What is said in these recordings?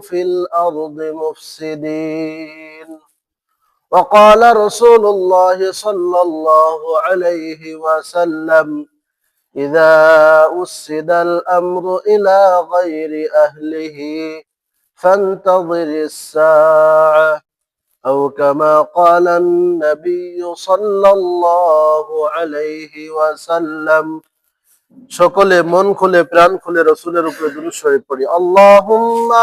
في الأرض مفسدين وقال رسول الله صلى الله عليه وسلم إذا أسد الأمر إلى غير أهله فانتظر الساعة أو كما قال النبي صلى الله عليه وسلم সকলে মন খুলে প্রাণ খুলে রসুলের উপরে দুরূদ শরীফ পড়ি আল্লাহুম্মা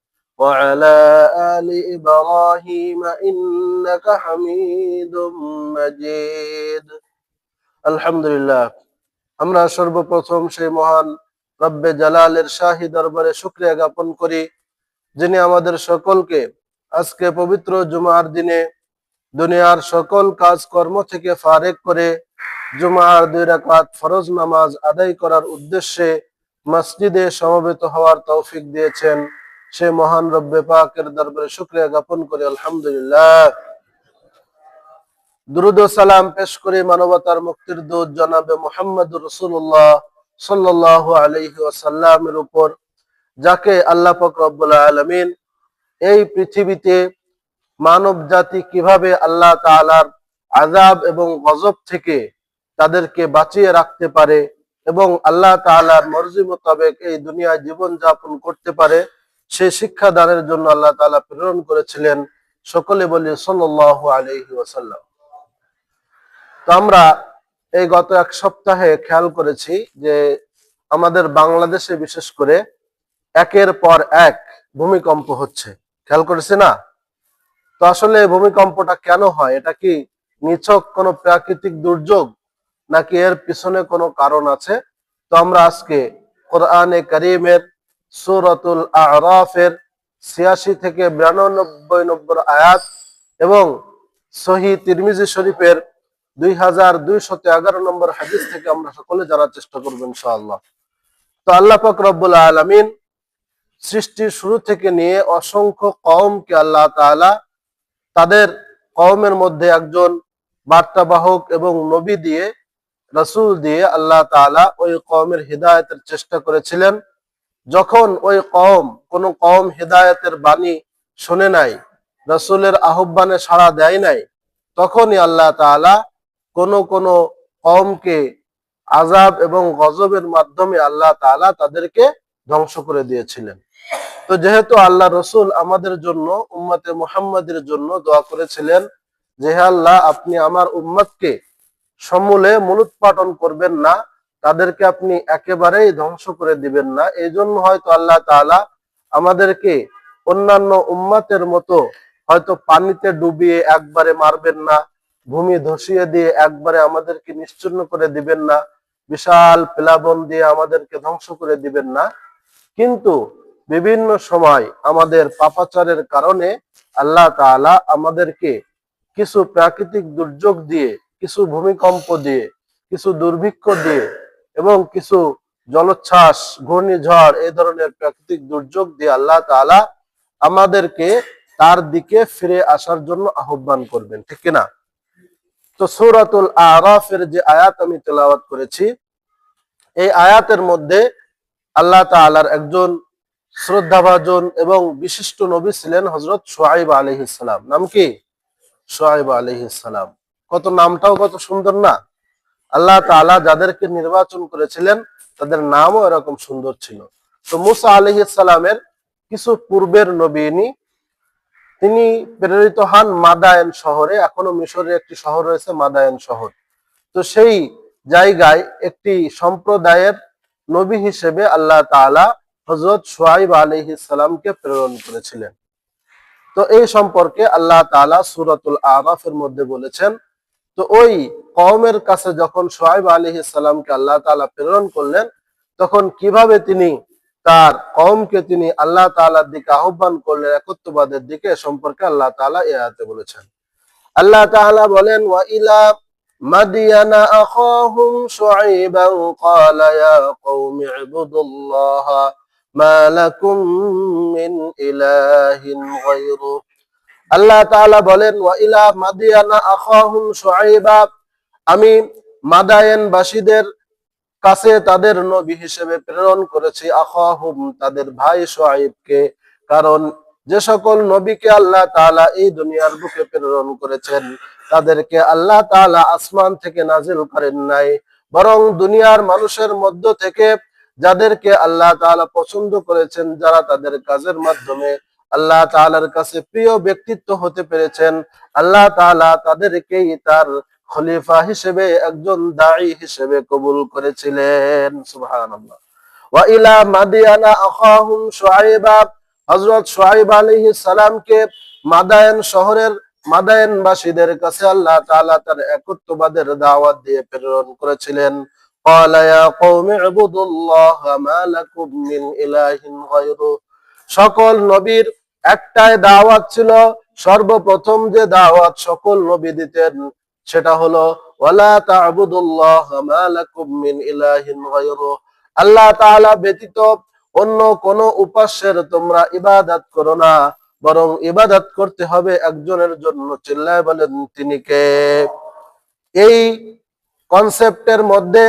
وعلى آل إبراهيم إنك حميد مجيد الحمد لله আমরা সর্বপ্রথম সেই মহান রব্বে জালালের শাহী দরবারে শুক্রিয়া জ্ঞাপন করি যিনি আমাদের সকলকে আজকে পবিত্র জুমার দিনে দুনিয়ার সকল কাজকর্ম থেকে ফারেক করে জুমার দুই রাকাত ফরজ নামাজ আদায় করার উদ্দেশ্যে মসজিদে সমবেত হওয়ার তৌফিক দিয়েছেন সে মহান রব্বে পাকের দরবারে শুক্রিয়া জ্ঞাপন করে, আলহামদুলিল্লাহ। দুরুদ সালাম পেশ করে মানবতার মুক্তির দূত জনাবে মোহাম্মদ রসুল্লাহ সাল্লাহ আলহি ওয়াসাল্লামের উপর, যাকে আল্লাহ পাক রব্বুল আলমিন এই পৃথিবীতে মানব জাতি কীভাবে আল্লাহ তাআলার আজাব এবং গজব থেকে তাদেরকে বাঁচিয়ে রাখতে পারে এবং আল্লাহ তাআলার মর্জি মোতাবেক এই দুনিয়ায় জীবন যাপন করতে পারে সেই শিক্ষা দানের জন্য আল্লাহ তাআলা প্রেরণ করেছিলেন সকলে বলি সাল্লাল্লাহু আলাইহি ওয়াসাল্লাম। তো আমরা এই গত এক সপ্তাহে খেয়াল করেছি যে আমাদের বাংলাদেশে বিশেষ করে একের পর এক ভূমিকম্প হচ্ছে। খেয়াল করেছি না? তো আসলে ভূমিকম্পটা কেন হয়? এটা কি নিছক কোনো প্রাকৃতিক দুর্যোগ নাকি এর পিছনে কোনো কারণ আছে? তো আমরা আজকে কোরআনে করিমের সুরতুল আরাফের ছিয়াশি থেকে বিরানব্বই নম্বর আয়াত এবং সহি তিরমিজি শরীফের দুই হাজার দুইশত এগারো নম্বর হাদিস থেকে আমরা সকলে জানার চেষ্টা করব ইনশাআল্লাহ। তো আল্লাহ পাক রব্বুল আলমিন সৃষ্টির শুরু থেকে নিয়ে অসংখ্য কওমকে আল্লাহ তাআলা তাদের কওমের মধ্যে একজন বার্তাবাহক এবং নবী দিয়ে, রাসূল দিয়ে আল্লাহ তাআলা ওই কওমের হিদায়তের চেষ্টা করেছিলেন। যখন ওই কওম, কোন কওম হিদায়তের বাণী শুনে নাই, রাসূলের আহ্বানে সাড়া দেয় নাই, তখনই আল্লাহ তাআলা কোন কোন কওমকে আজাব এবং গজবের মাধ্যমে আল্লাহ তাআলা তাদেরকে ধ্বংস করে দিয়েছিলেন। তো যেহেতু আল্লাহ রসুল আমাদের জন্য, উম্মতে মুহাম্মাদের জন্য দোয়া করেছিলেন যে আল্লাহ, আপনি আমার উম্মতকে সমূলে মূলোৎপাটন করবেন না তাদেরকে আপনি একেবারেই ধ্বংস করে দিবেন না। এই জন্য হয়তো আল্লাহ তাআলা আমাদেরকে অন্যান্য উম্মাতের মতো হয়তো পানিতে ডুবিয়ে একবারে মারবেন না, ভূমি ধসিয়ে দিয়ে একবারে আমাদেরকে নিশ্চিন্ন করে দিবেন না, বিশাল প্লাবন দিয়ে আমাদেরকে ধ্বংস করে দিবেন না। কিন্তু বিভিন্ন সময় আমাদের পাপাচারের কারণে আল্লাহ তাআলা আমাদেরকে কিছু প্রাকৃতিক দুর্যোগ দিয়ে, কিছু ভূমিকম্প দিয়ে, কিছু দুর্ভিক্ষ দিয়ে এবং কিছু জলোচ্ছ্বাস, ঘূর্ণিঝড়, এই ধরনের প্রাকৃতিক দুর্যোগ দিয়ে আল্লাহ তাআলা আমাদেরকে তার দিকে ফিরে আসার জন্য আহ্বান করবেন, ঠিক না? তো সূরাতুল আরাফের যে আয়াত আমি তেলাওয়াত করেছি, এই আয়াতের মধ্যে আল্লাহ তাআলার একজন শ্রদ্ধাভাজন এবং বিশিষ্ট নবী ছিলেন হজরত সোহাইব আলহিসাম নাম কি? সোহাইব আলহিসাম কত নামটাও কত সুন্দর না? আল্লাহ তাআলা যাদেরকে নির্বাচন করেছিলেন, তাদের নামও এরকম সুন্দর ছিল। তো মুসা আলহিসালামের কিছু পূর্বের নবীনী, তিনি প্রেরিত হন মাদায়ন শহরে, এখনও মিশরের একটি শহর রয়েছে মাদায়ন শহর। তো সেই জায়গায় একটি সম্প্রদায়ের নবী হিসেবে আল্লাহ তাআলা হজরত সোহাইব আলহিসামকে প্রেরণ করেছিলেন। তো এই সম্পর্কে আল্লাহ তাআলা সুরাতুল আরাফের মধ্যে বলেছেন তো ওই কমের কাছে যখন সোহাইব আলী সালামকে আল্লাহ তালা প্রেরণ করলেন, তখন কীভাবে তিনি তার কমকে তিনি আল্লাহ তালার দিকে আহ্বান করলেন একত্রবাদের দিকে সম্পর্কে আল্লাহ তালা এতে বলেছেন। আল্লাহ তাআলা বলেন, ওয়া মাদিয়ানা মিন ইলাহিন গায়রুহু আল্লাহ তাআলা বলেন, ওয়া ইলা মাদিয়ানা আখাহুম শুআইবা আমি কাছে তাদের নবী হিসেবে প্রেরণ করেছি, আখাহুম, তাদের ভাই শুআইবকে। কারণ যে সকল নবীকে আল্লাহ তাআলা এই দুনিয়ার বুকে প্রেরণ করেছেন, তাদেরকে আল্লাহ তাআলা আসমান থেকে নাজিল করেন নাই। বরং দুনিয়ার মানুষের মধ্য থেকে যাদেরকে আল্লাহ তাআলা পছন্দ করেছেন, যারা তাদের কাজের মাধ্যমে আল্লাহ তালার কাছে প্রিয় ব্যক্তিত্ব হতে পেরেছেন। আল্লাহ তালা তাদেরকেই তার খলিফা হিসেবে, একজন দায়ী হিসেবে কবুল করেছিলেন। সুহান মাদায়েন কাছে আল্লাহ তার দাওয়াত দিয়ে প্রেরণ করেছিলেন। সকল নবীর একটাই দাওয়াত ছিল, সর্বপ্রথম যে দাওয়াত সকল নবী দিতেন, সেটা হলো, ওয়ালা মিন ইলাহিন গায়রু। আল্লাহ তাআলা ব্যতীত অন্য কোন উপাস্যের তোমরা ইবাদত করো না, বরং ইবাদত করতে হবে একজনের জন্য। চিল্লায় বলেন, তিনি কে? এই কনসেপ্টের মধ্যে,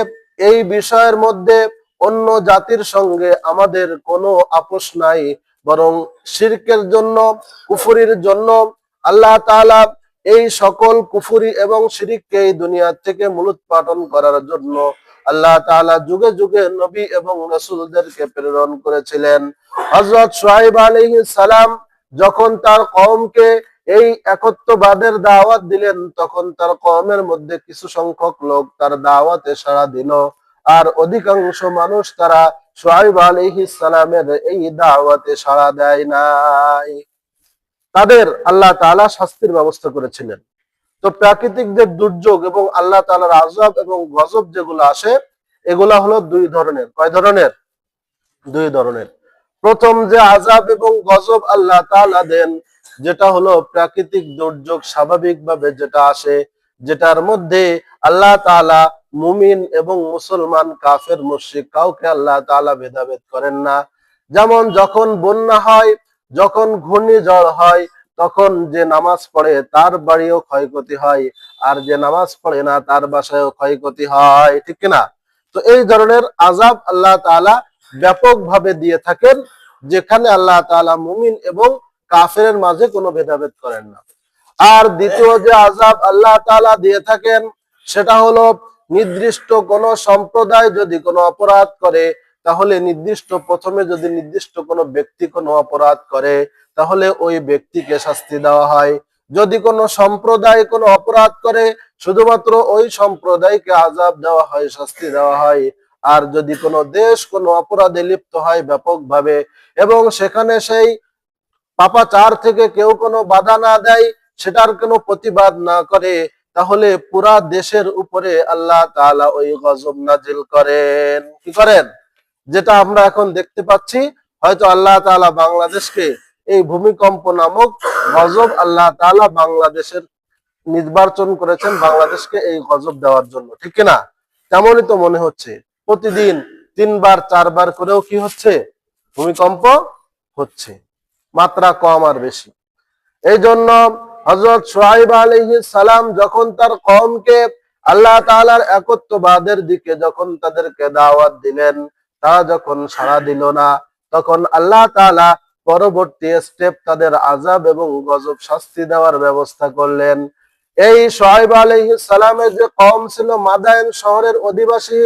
এই বিষয়ের মধ্যে অন্য জাতির সঙ্গে আমাদের কোনো আপোষ নাই। বরং শিরকের জন্য, কুফুরির জন্য আল্লাহ তাআলা এই সকল কুফুরি এবং শিরিককে এই দুনিয়া থেকে মূলোৎপাটন করার জন্য আল্লাহ তাআলা যুগে যুগে নবী এবং রাসূলদেরকে প্রেরণ করেছিলেন। হযরত শুআইব আলাইহিস সালাম যখন তার কওমকে এই একত্ববাদের দাওয়াত দিলেন, তখন তার কওমের মধ্যে কিছু সংখ্যক লোক তার দাওয়াতে সাড়া দিল। আর অধিকাংশ মানুষ তারা শুআইব আলাইহিস সালামের এই দাওয়াতে সাড়া দেয় নাই। তাদের আল্লাহ তাআলা শাস্তির ব্যবস্থা করেছিলেন। তো প্রাকৃতিক যে দুর্যোগ এবং আল্লাহ তাআলার আযাব এবং গজব যেগুলো আসে, এগুলা হলো দুই ধরনের। কয় ধরনের? দুই ধরনের। প্রথম যে আযাব এবং গজব আল্লাহ তাআলা দেন, যেটা হলো প্রাকৃতিক দুর্যোগ স্বাভাবিকভাবে যেটা আসে, যেটার মধ্যে আল্লাহ তাআলা মুমিন এবং মুসলমান কাফের মুশরিক কাউকে আল্লাহ তাআলা ভেদাভেদ করেন না। যেমন যখন বন্যা হয়, যখন ঘূর্ণিঝড় হয়, তখন যে নামাজ পড়ে তার বাড়িও ক্ষয়ক্ষতি হয় আর যে নামাজ পড়ে না তার বাসায়ও ক্ষয়ক্ষতি হয়, ঠিক কিনা? তো এই ধরনের আজাব আল্লাহ তাআলা ব্যাপকভাবে দিয়ে থাকেন, যেখানে আল্লাহ তাআলা মুমিন এবং কাফের মাঝে কোনো ভেদাভেদ করেন না। আর দ্বিতীয় যে আজাব আল্লাহ তাআলা দিয়ে থাকেন, সেটা হলো নির্দিষ্ট কোন সম্প্রদায় যদি কোনো অপরাধ করে, তাহলে নির্দিষ্ট প্রথমে যদি নির্দিষ্ট কোনো ব্যক্তি কোনো অপরাধ করে, তাহলে ওই ব্যক্তিকে শাস্তি দেওয়া হয়। যদি কোনো সম্প্রদায় কোনো অপরাধ করে, শুধুমাত্র ওই সম্প্রদায়কে আজাব দেওয়া হয়, শাস্তি দেওয়া হয়। আর যদি কোনো দেশ কোনো অপরাধে লিপ্ত হয় ব্যাপকভাবে, এবং সেখানে সেই পাপাচার থেকে কেউ কোনো বাধা না দেয়, সেটার কোনো প্রতিবাদ না করে তাহলে পুরা দেশের উপরে আল্লাহ তাআলা ওই গজব নাজিল করেন। কি করেন? যেটা আমরা এখন দেখতে পাচ্ছি, হয়তো আল্লাহ তাআলা বাংলাদেশকে এই ভূমিকম্প নামক গজব আল্লাহ তাআলা বাংলাদেশের নির্বাচন করেছেন, বাংলাদেশকে এই গজব দেওয়ার জন্য। ঠিক না তেমনই তো মনে হচ্ছে। প্রতিদিন তিনবার, চারবার করেও কি হচ্ছে? ভূমিকম্প হচ্ছে। মাত্রা কম আর বেশি। এই জন্য হজরত সোহাইব আলাইহিস সালাম যখন তার কমকে আল্লাহ তাআলার একত্ববাদের দিকে যখন তাদেরকে দাওয়াত দিলেন তারা যখন সাড়া দিল না, তখন আল্লাহ তাআলা পরবর্তী স্টেপ তাদের আজাব এবং গজব শাস্তি দেওয়ার ব্যবস্থা করলেন। এই সোহাইব আলাইহিস সালামের যে কম ছিল মাদায়েন শহরের অধিবাসী,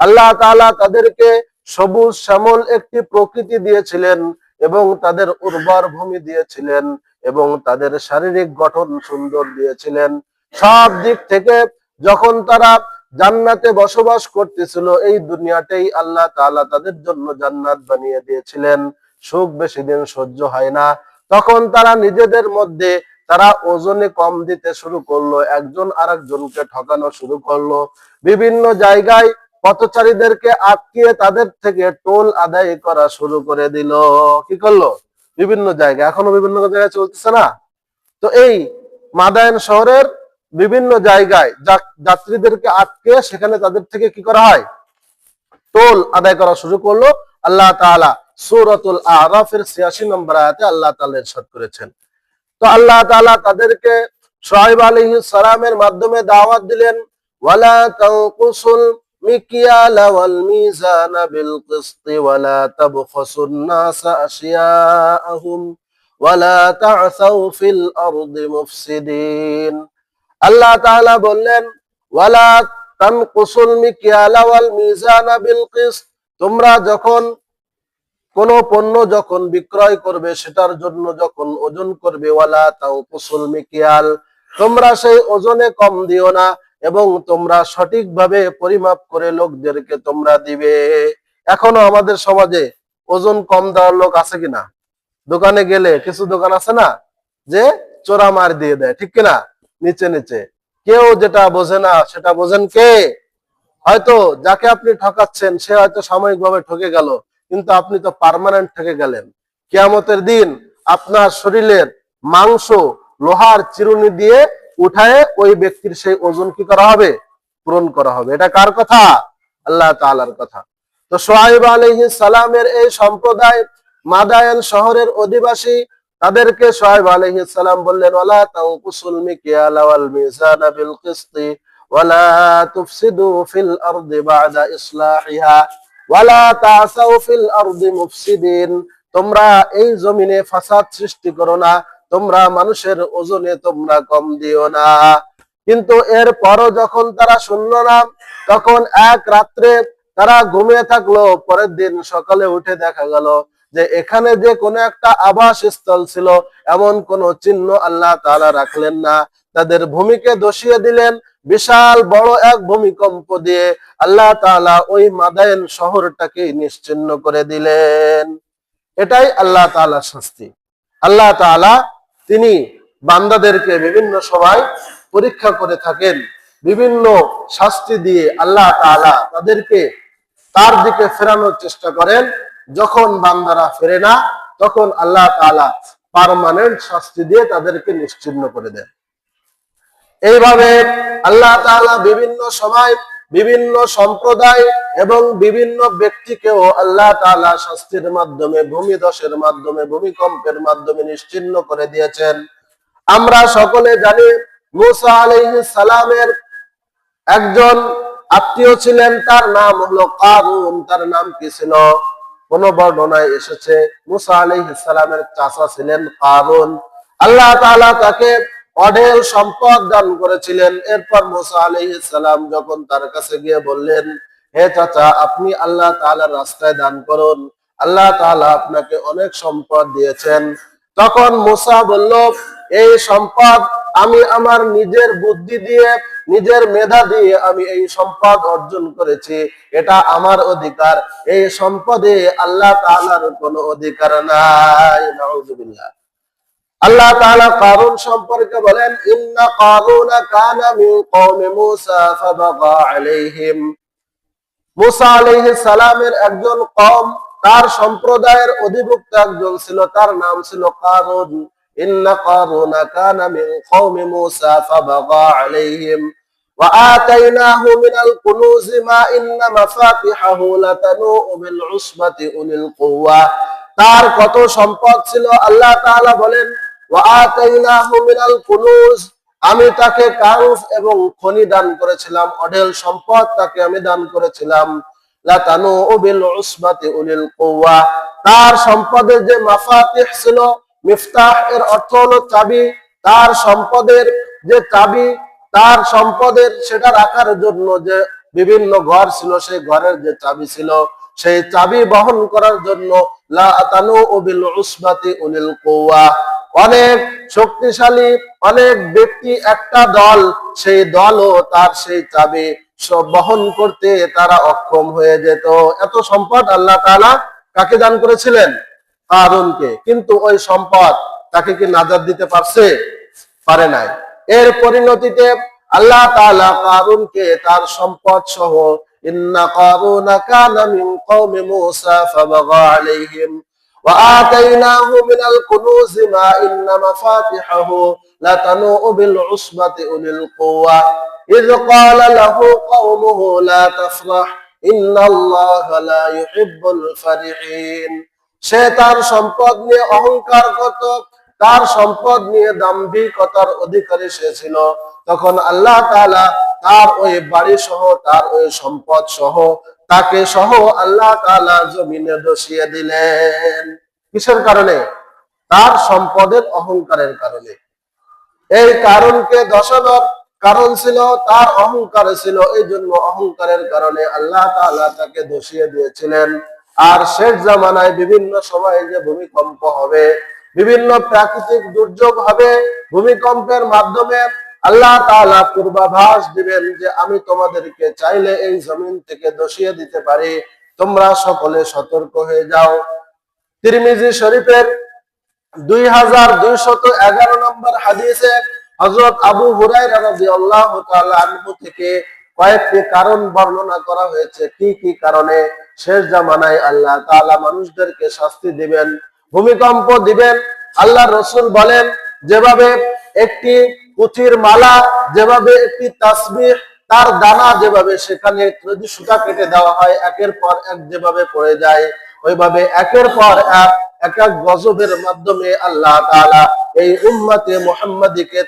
আল্লাহ তাআলা তাদেরকে সবুজ শ্যামল একটি প্রকৃতি দিয়েছিলেন এবং তাদের উর্বর ভূমি দিয়েছিলেন। এবং তাদের শারীরিক গঠন সুন্দর দিয়েছিলেন। সব দিক থেকে যখন তারা জান্নাতে বসবাস করতেছিল, এই দুনিয়াতেই আল্লাহ তাআলা তাদের জন্য জান্নাত বানিয়ে দিয়েছিলেন। সুখ বেশি দিন সহ্য হয় না। তখন তারা নিজেদের মধ্যে তারা ওজনে কম দিতে শুরু করল, একজন আর একজনকে ঠকানো শুরু করল। বিভিন্ন জায়গায় পথচারীদেরকে আটকিয়ে তাদের থেকে টোল আদায় করা শুরু করে দিল। কি করল? বিভিন্ন জায়গায়, এখনও বিভিন্ন জায়গায় চলতেছে না? তো এই মাদায়ন শহরের বিভিন্ন জায়গায় যাত্রীদেরকে আটকে সেখানে তাদের থেকে কি করা হয়? টোল আদায় করা শুরু করল। আল্লাহ তাআলা সূরাতুল আরাফের 86 নম্বর আয়াতে আল্লাহ তাআলা ইরশাদ করেছেন। তো আল্লাহ তাআলা তাদেরকে শুআইব আলাইহিস সালামের মাধ্যমে দাওয়াত দিলেন, ওয়ালা তানকুসুল মিকিয়ালা ওয়াল মিজানা বিল কিসতি ওয়ালা তাবখাসুন নাসা আশিয়াআহুম ওয়ালা তা'সাউ ফিল আরদি মুফসিদিন আল্লাহ তাআলা বললেন কিসত তোমরা যখন কোন পণ্য যখন বিক্রয় করবে, সেটার জন্য যখন ওজন করবে, ওয়ালা তাও কুসুল মিকিয়াল, তোমরা সেই ওজনে কম দিও না। এবং তোমরা সঠিকভাবে পরিমাপ করে লোকদেরকে তোমরা দিবে। এখনও আমাদের সমাজে ওজন কম দেওয়ার লোক আছে কিনা? দোকানে গেলে কিছু দোকান আছে না যে চোরা মার দিয়ে দেয়, ঠিক কিনা? নিচে নিচে। কেউ যেটা বোঝে না, সেটা বোঝেন কে? হয়তো যাকে আপনি ঠকাচ্ছেন, সে হয়তো সাময়িকভাবে ঠকে গেল, কিন্তু আপনি তো পারমানেন্ট ঠকে গেলেন। কেয়ামতের দিন আপনার শরীরের মাংস, লোহার চিরুনি দিয়ে উঠায় ওই ব্যক্তির সেই ওজন কি করা হবে? পূরণ করা হবে। এটা কার কথা? আল্লাহ তাআলার কথা। তো সোহাইব আলাইহিস সালামের এই সম্প্রদায় মাদায়ান শহরের অধিবাসী, তাদেরকে সোহাইব আলাইহিস সালাম বললেন, ওয়ালা তানকুসুল মিকিয়ালা তোমরা এই জমিনে ফাসাদ সৃষ্টি করো না। তোমরা মানুষের ওজনে তোমরা কম দিও না। কিন্তু এর পরও যখন তারা শুনলো না, তখন এক রাত্রে তারা ঘুমিয়ে থাকল, পরের দিন সকালে উঠে দেখা গেল যে এখানে যে কোনো একটা আবাস স্থল ছিল, এমন কোন চিহ্ন আল্লাহ তাআলা রাখলেন না। তাদের ভূমিকে দোষিয়ে দিলেন বিশাল বড় এক ভূমিকম্প দিয়ে। আল্লাহ তাআলা ওই মাদায়েন শহরটাকে নিশ্চিন্ন করে দিলেন। এটাই আল্লাহ তাআলার শাস্তি। আল্লাহ তাআলা তিনি বান্দাদেরকে বিভিন্ন সময় পরীক্ষা করে থাকেন, বিভিন্ন শাস্তি দিয়ে আল্লাহ তাআলা তাদেরকে তার দিকে ফেরানোর চেষ্টা করেন। যখন বান্দারা ফেরে না, তখন আল্লাহ তাআলা পার্মানেন্ট শাস্তি দিয়ে তাদেরকে নিশ্চিন্ন করে দেন। এইভাবে আল্লাহ তাআলা বিভিন্ন সময় বিভিন্ন সম্প্রদায় এবং বিভিন্ন ব্যক্তিকেও আল্লাহ তাআলা শাস্তির মাধ্যমে, ভূমিধসের মাধ্যমে, ভূমিকম্পের মাধ্যমে নিশ্চিন্ন করে দিয়েছেন। আমরা সকলে জানি মুসা আলাইহিস সালামের একজন আত্মীয় ছিলেন, তার নাম হলো কারুন, তার নাম কি ছিল? কোন বর্ণনায় এসেছে, মুসা আলাইহিস সালামের চাচা ছিলেন কারুন। আল্লাহ তাকে অঢেল সম্পদ দান করেছিলেন। এরপর মুসা সালাম যখন তার কাছে গিয়ে বললেন, হে চাচা, আপনি আল্লাহ তাআলার রাস্তায় দান করুন। আল্লাহ তাআলা আপনাকে অনেক সম্পদ দিয়েছেন। তখন মুসা বলল, এই সম্পদ আমি আমার নিজের বুদ্ধি দিয়ে, নিজের মেধা দিয়ে আমি এই সম্পদ অর্জন করেছি। এটা আমার অধিকার। এই সম্পদে আল্লাহ তাআলার কোনো অধিকার নাই। নাউজুবিল্লাহ। আল্লাহ তাআলা কারুন সম্পর্কে বলেন ইন্না কারুনা কানা মিন কওমি মূসা ফাবাগা আলাইহিম মুসা আলাইহিস সালামের একজন কম তার সম্প্রদায়ের অধিভুক্ত একজন ছিল তার নাম ছিল কারুন ইন্না কারুনা কানা মিন কওমি মূসা ফাবাগা আলাইহিম وآتيناه من الكنوز ما إن مفاتحه لتنوء بالعصبة أولي القوة তার কত সম্পদ ছিল আল্লাহ তাআলা বলেন وآتيناه من الكنوز আমি তাকে কাউফ এবং খনি দান করেছিলাম, অঢেল সম্পদ তাকে আমি দান করেছিলাম। তার সম্পদের যে মাফাতিহ ছিল, মিফতাহ এর অর্থ হলো চাবি। তার সম্পদের যে চাবি, তার সম্পদের সেটা রাখার জন্য যে বিভিন্ন ঘর ছিল, সেই ঘরের যে চাবি ছিল, সেই চাবি বহন করার জন্য অনেক শক্তিশালী অনেক ব্যক্তি একটা দল, সেই দলও তার সেই চাবি। সব বহন করতে তারা অক্ষম হয়ে যেত। এত সম্পদ আল্লাহ তাআলা কাকে দান করেছিলেন? কারুনকে কিন্তু ওই সম্পদ তাকে কি নাজার দিতে পারছে? পারে নাই। এর পরিণতিতে আল্লাহ তাআলা কারুনকে তার সম্পদ সহ إن قارون كان من قوم موسى فبغى عليهم وآتيناه من الكنوز ما إن مفاتحه لتنوء بالعصبة أولي القوة إذ قال له قومه لا تفرح إن الله لا يحب الفرحين সে তার সম্পদ নিয়ে অহংকার করত তার সম্পদ নিয়ে দাম্ভিকতার অধিকারী সে ছিল তখন আল্লাহ তাআলা তার ওই বাড়ি সহ, তার ওই সম্পদ সহ, তাকে সহ আল্লাহ তাআলা জমিনে দোষিয়ে দিলেন। কিসের কারণে? তার সম্পদের অহংকারের কারণে। এই কারণকে দশানোর কারণ ছিল, তার অহংকার ছিল এই জন্য অহংকারের কারণে আল্লাহ তাআলা তাকে দোষিয়ে দিয়েছিলেন। আর শেষ জামানায় বিভিন্ন সময়ে যে ভূমিকম্প হবে, বিভিন্ন প্রাকৃতিক দুর্যোগ হবে, ভূমিকম্পের মাধ্যমে আল্লাহ তাআলা পূর্বাভাস দিবেন যে আমি তোমাদেরকে চাইলে এই জমিন থেকে দোষিয়ে দিতে পারি। তোমরা সকলে সতর্ক হয়ে যাও। তিরমিজি শরীফের দুই হাজার দুইশত এগারো নম্বর হাদিসে আবু আনহু থেকে কয়েকটি কারণ বর্ণনা করা হয়েছে। কি কি কারণে? শেষ জামানায় আল্লাহ তাআলা মানুষদেরকে শাস্তি দিবেন, ভূমিকম্প দিবেন। আল্লাহ রসুল বলেন, যেভাবে একটি পুঁথির মালা যেভাবে একটি তাসবিহ, তার দানা যেভাবে সেখানে যদি সুতা কেটে দেওয়া হয়, একের পর এক যেভাবে পড়ে যায়, ওইভাবে একের পর এক এক এক গজবের মাধ্যমে আল্লাহ এই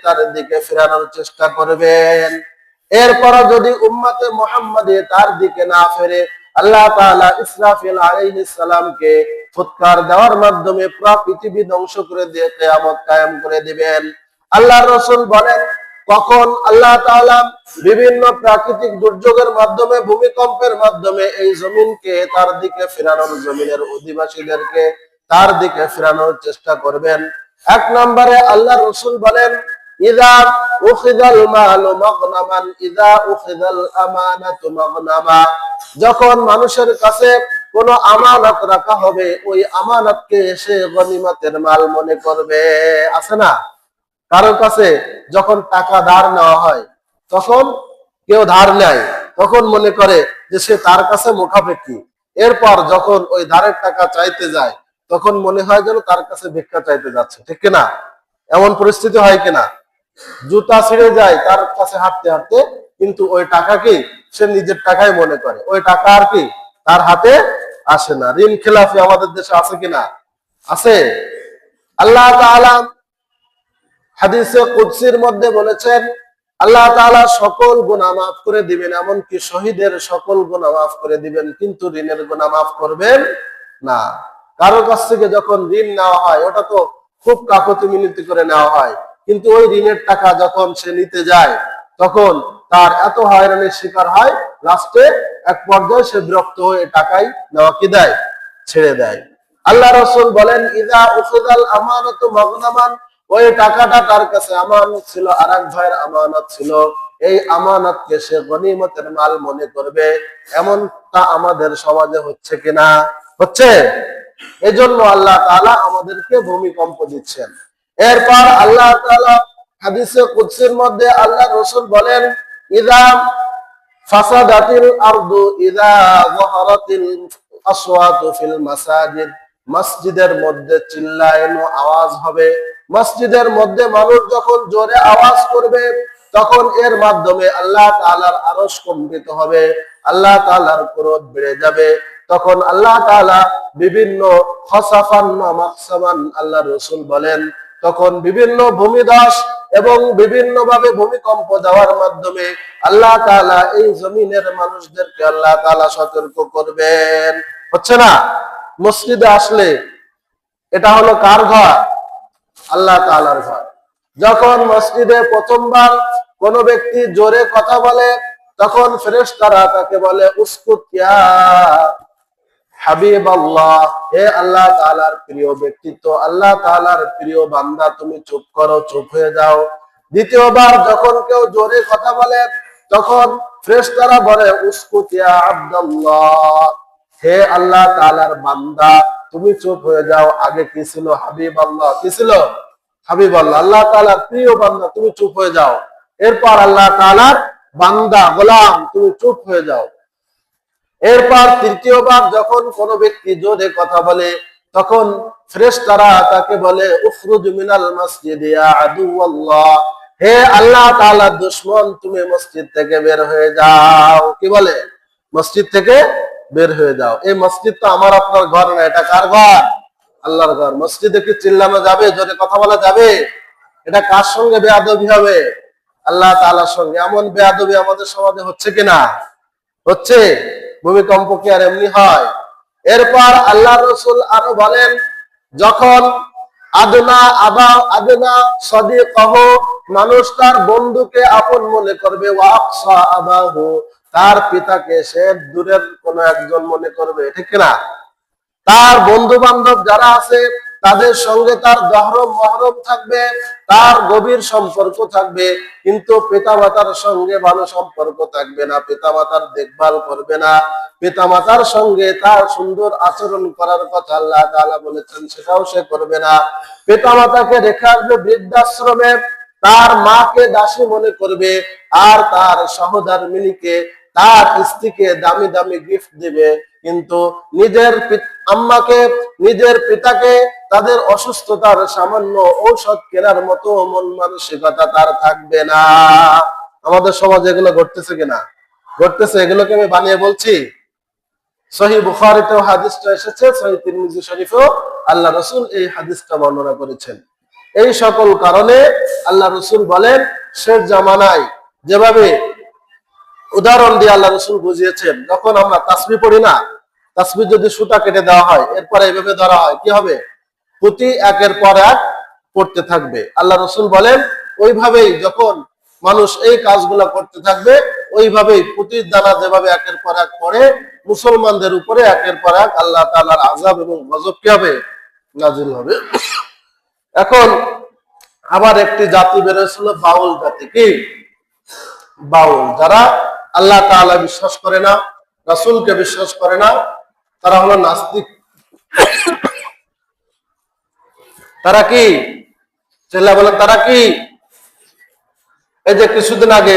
তার দিকে ফেরানোর চেষ্টা করবেন। এরপর যদি উম্মতে মুহাম্মাদি তার দিকে না ফেরে, আল্লাহ তাআলা ইসরাফিল আলাইহিস ফুৎকার দেওয়ার মাধ্যমে পুরো পৃথিবী ধ্বংস করে দিয়ে কিয়ামত কায়েম করে দিবেন। আল্লাহ রাসূল বলেন, কখন আল্লাহ বিভিন্ন প্রাকৃতিক দুর্যোগের মাধ্যমে, ভূমিকম্পের মাধ্যমে এই জমিনকে তার দিকে ফেরানোর, জমিনের অধিবাসীদেরকে তার দিকে ফেরানোর চেষ্টা করবেন। এক নম্বরে আল্লাহ রসুল বলেন যখন মানুষের কাছে কোনো আমানত রাখা হবে, ওই আমানতকে এসে গনিমতের মাল মনে করবে। আছে না? কারোর কাছে যখন টাকা ধার নেওয়া হয়, তখন কেউ ধার নেয়, তখন মনে করে যে সে তার কাছে মুখাপেক্ষি। এরপর যখন ওই ধারের টাকা চাইতে যায়, তখন মনে হয় যেন তার কাছে ভিক্ষা চাইতে যাচ্ছে। ঠিক কিনা? এমন পরিস্থিতি হয় কিনা? জুতা ছিঁড়ে যায় তার কাছে হাঁটতে হাঁটতে, কিন্তু ওই টাকা কি সে নিজের টাকাই মনে করে? ওই টাকা আর কি তার হাতে আসে না। ঋণ খেলাফি আমাদের দেশে আছে কিনা? আছে। আল্লাহ তাআলা হাদিসে কুদসির মধ্যে বলেছেন, আল্লাহ তাআলা সকল গুনাহ মাফ করে দিবেন, এমনকি শহীদের সকল গুনাহ মাফ করে দিবেন, কিন্তু ঋণের গুনাহ মাফ করবেন না। কারও কাছ থেকে যখন ঋণ নেওয়া হয়, ওটা তো খুব কাকতি মিনতি করে নেওয়া হয়, কিন্তু ওই ঋণের টাকা যখন সে নিতে যায়, তখন তার এত হয়রানির শিকার হয়, লাস্টে এক পর্যায়ে সে বিরক্ত হয়ে টাকাই নেওয়া কি দেয়? ছেড়ে দেয়। আল্লাহ রসুল বলেন, ইদা উফুদাল আমানত মগনামান ওই টাকাটা তার কাছে আমানত ছিল আর এক ভাইয়ের আমানত ছিল। এই আমানতকে সে গনিমতের মাল মনে করবে, এমনটা আমাদের সমাজে হচ্ছে কিনা? হচ্ছে। এজন্য আল্লাহ তাআলা আমাদেরকে ভূমিকম্প দিচ্ছেন। এরপর আল্লাহ হাদিসে কুদসির মধ্যে আল্লাহ রসুল বলেন, ইদা ফাসাদাতিল আরদু, ইদা যাহারাতিল আসওয়াতু ফিল মাসাজিদ। মসজিদের মধ্যে চিল্লায়নো আওয়াজ হবে। মসজিদের মধ্যে মানুষ যখন জোরে আওয়াজ করবে, তখন এর মাধ্যমে আল্লাহ তাআলার আরশ কম্পিত হবে, আল্লাহ তাআলার ক্রোধ বেড়ে যাবে। তখন আল্লাহ তাআলা বিভিন্ন আল্লাহ রসুল বলেন। তখন বিভিন্ন ভূমিধস এবং বিভিন্ন ভাবে ভূমিকম্প দেওয়ার মাধ্যমে আল্লাহ তাআলা এই জমিনের মানুষদেরকে আল্লাহ তাআলা সতর্ক করবেন। হচ্ছে না? মসজিদে আসলে এটা হলো কার ঘর? আল্লাহ তাআলার ঘর। যখন মসজিদে প্রথমবার কোন ব্যক্তি জোরে কথা বলে, তখন ফেরেশতারা তাকে বলে হাবিব আল্লাহ হে আল্লাহ তাআলার প্রিয় ব্যক্তিত্ব আল্লাহ তাআলার প্রিয় বান্দা, তুমি চুপ করো, চুপ হয়ে যাও। দ্বিতীয়বার যখন কেউ জোরে কথা বলে, তখন ফেরেশতারা বলে, উসকুত ইয়া আব্দুল্লাহ, হে আল্লাহ তাআলার বান্দা তুমি চুপ হয়ে যাও। আগে কি ছিল? হাবিব আল্লাহ কি ছিল? হাবিব আল্লাহ আল্লাহ তাআলার প্রিয় বান্দা, তুমি চুপ হয়ে যাও। এরপর আল্লাহ তাআলার বান্দা, গোলাম, তুমি চুপ হয়ে যাও। এরপর তৃতীয়বার যখন কোনো ব্যক্তি জোরে কথা বলে, তখন ফ্রেশতারা তাকে বলে উফরুজ মিনাল মসজিদ আদুওয়াল্লাহ হে আল্লাহ তাআলার দুশমন, তুমি মসজিদ থেকে বের হয়ে যাও। কি বলে? মসজিদ থেকে বের হয়ে যাও। এই মসজিদ তো আমার আপনার ঘর না, এটা কার ঘর? আল্লাহর ঘর। মসজিদে কি চিল্লানো যাবে, জোরে কথা বলা যাবে? এটা কার সঙ্গে বেয়াদবি হবে? আল্লাহ তাআলার সঙ্গে। এমন বেয়াদবি আমাদের সমাজে হচ্ছে কিনা? হচ্ছে? ভূমিকম্প কি আর এমনি হয়? এরপর আল্লাহ রসুল আরও বলেন, যখন আদনা আবা আদনা সদি কহ মানুষ তার বন্ধুকে আপন মনে করবে ওয়াকসা আবাহু। তার পিতাকে সে দূরের কোন একজন মনে করবে, ঠিক না তার বন্ধু বান্ধব যারা আছে, তাদের সঙ্গে তার দহরম মহরম থাকবে, তার গভীর সম্পর্ক থাকবে, কিন্তু পিতামাতার সঙ্গে ভালো সম্পর্ক থাকবে না, পিতামাতার দেখভাল করবে না। পিতামাতার সঙ্গে তার সুন্দর আচরণ করার কথা আল্লাহ তাআলা বলেছেন, সেটাও সে করবে না। পিতামাতাকে রেখে আসবে বৃদ্ধাশ্রমে, তার মাকে দাসী মনে করবে, আর তার সহদার মিলিকে তার স্ত্রীকে দামি দামি গিফট দিবে, কিন্তু নিজের আম্মাকে, নিজের পিতাকে তাদের অসুস্থতার সামান্য ঔষধ কেনার মতো মন মানসিকতা তার থাকবে না। আমাদের সমাজে এগুলো ঘটতেছে কিনা? ঘটতেছে এগুলোকে আমি বানিয়ে বলছি? সহি বুখারিতেও হাদিসটা এসেছে, সহি তিরমিজি শরীফেও আল্লাহ রসুল এই হাদিসটা বর্ণনা করেছেন। এই সকল কারণে আল্লাহ রসুল বলেন, শেষ জামানায় যেভাবে উদাহরণ দিয়ে আল্লাহ রসুল বুঝিয়েছেন, যখন আমরা তাসবি পড়ি না, তাসবি যদি সুতা কেটে দেওয়া হয়, এরপরে এভাবে ধরা হয়, কি হবে? প্রতি একের পর এক পড়তে থাকবে। আল্লাহ রসুল বলেন, ওইভাবেই যখন মানুষ এই কাজগুলো করতে থাকবে, ওইভাবেই প্রতি দানা যেভাবে একের পর এক পড়ে, মুসলমানদের উপরে একের পর এক আল্লাহ তাআলার আজাব এবং গজব কি হবে? নাজিল হবে। এখন আবার একটি জাতি বেরোয়েছিল বাউল জাতি। কি? বাউল। যারা আল্লাহ তাআলা বিশ্বাস করে না, রাসূলকে বিশ্বাস করে না, তারা হলো নাস্তিক। তারা কি? ছেলে বলেন, তারা কি? এই যে কিছুদিন আগে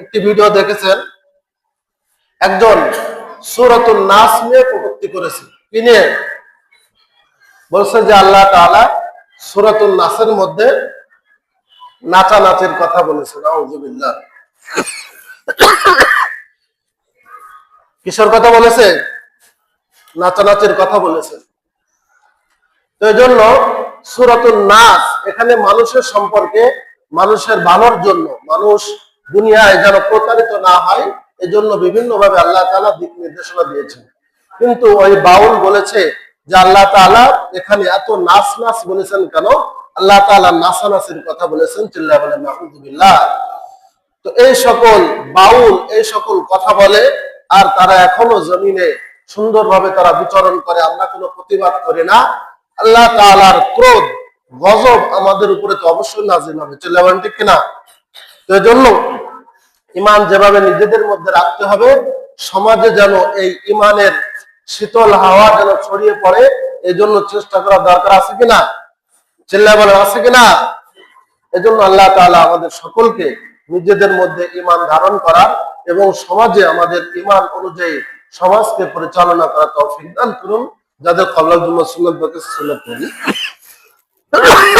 একটি ভিডিও দেখেছেন, একজন সুরাতুল নাস নিয়ে কটূক্তি করেছে। কি নিয়ে? বলছে যে আল্লাহ তাআলা সুরাতুল নাসের মধ্যে নাচানাচির কথা বলেছে নাউজুবিল্লাহ। কিসের কথা বলেছে? নাচানাচির কথা বলেছে। তো এই জন্য সুরাতুল নাস, এখানে মানুষের সম্পর্কে, মানুষের ভালোর জন্য, মানুষ দুনিয়ায় যেন প্রতারিত না হয়, এজন্য বিভিন্ন ভাবে আল্লাহ তাআলা দিক নির্দেশনা দিয়েছেন। কিন্তু ওই বাউল বলেছে যে আল্লাহ তাআলা এখানে এত নাচ নাচ বলেছেন কেন? আল্লাহ তাআলা নাচানাচির কথা বলেছেন। চিল্লা বলে মাহমুদুল্লাহ তো এই সকল বাউল, এই সকল কথা বলে, আর তারা এখনও জমিনে সুন্দরভাবে তারা বিচরণ করে, আমরা কোনো প্রতিবাদ করি না। আল্লাহ তাআলার ক্রোধ, গজব আমাদের উপরে তো অবশ্যই নাজিল হবে। চিল্লাবেন ঠিক কিনা? তো জন্য ইমান যেভাবে নিজেদের মধ্যে রাখতে হবে, সমাজে যেন এই ইমানের শীতল হাওয়া যেন ছড়িয়ে পড়ে এই জন্য চেষ্টা করা দরকার আছে কিনা? চিল্লা বলে আছে কিনা? এজন্য আল্লাহ তাআলা আমাদের সকলকে নিজেদের মধ্যে ইমান ধারণ করা এবং সমাজে আমাদের ইমান অনুযায়ী সমাজকে পরিচালনা করা তৌফিক দান করুন। যাদের কবলাল জুম্মা করি বাকি সুন্নাত পড়ি।